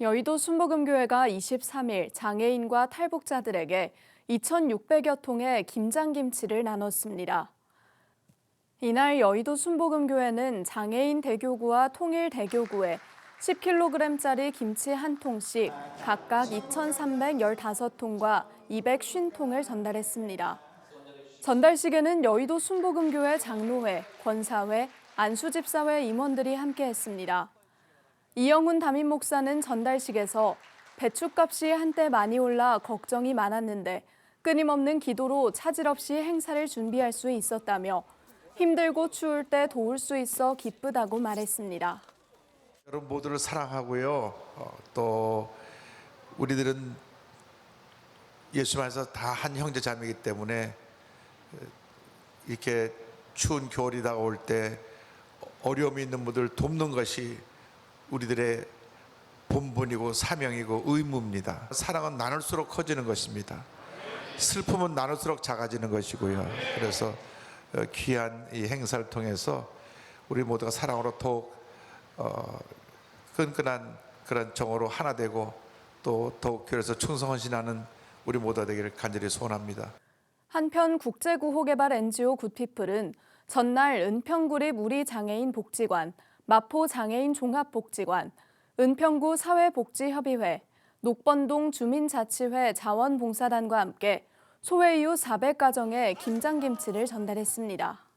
여의도 순복음교회가 23일 장애인과 탈북자들에게 2,600여 통의 김장김치를 나눴습니다. 이날 여의도 순복음교회는 장애인 대교구와 통일 대교구에 10kg짜리 김치 한 통씩 각각 2,315통과 250통을 전달했습니다. 전달식에는 여의도 순복음교회 장로회, 권사회, 안수집사회 임원들이 함께했습니다. 이영훈 담임 목사는 전달식에서 배춧값이 한때 많이 올라 걱정이 많았는데 끊임없는 기도로 차질 없이 행사를 준비할 수 있었다며 힘들고 추울 때 도울 수 있어 기쁘다고 말했습니다. 여러분 모두를 사랑하고요. 어, 또 우리들은 예수 안에서 다 한 형제 자매이기 때문에 어, 이렇게 추운 겨울이 다가올 때 어려움이 있는 분들 돕는 것이 우리들의 본분이고 사명이고 의무입니다. 사랑은 나눌수록 커지는 것입니다. 슬픔은 나눌수록 작아지는 것이고요. 그래서 어, 귀한 이 행사를 통해서 우리 모두가 사랑으로 더욱 어, 끈끈한 그런 정으로 하나 되고 또 더욱 교회에서 충성헌신하는 우리 모두가 되기를 간절히 소원합니다. 한편 국제구호개발 NGO 굿피플은 전날 은평구립 우리 장애인 복지관, 마포 장애인 종합복지관, 은평구 사회복지협의회, 녹번동 주민자치회 자원봉사단과 함께 소외 이후 400가정에 김장김치를 전달했습니다.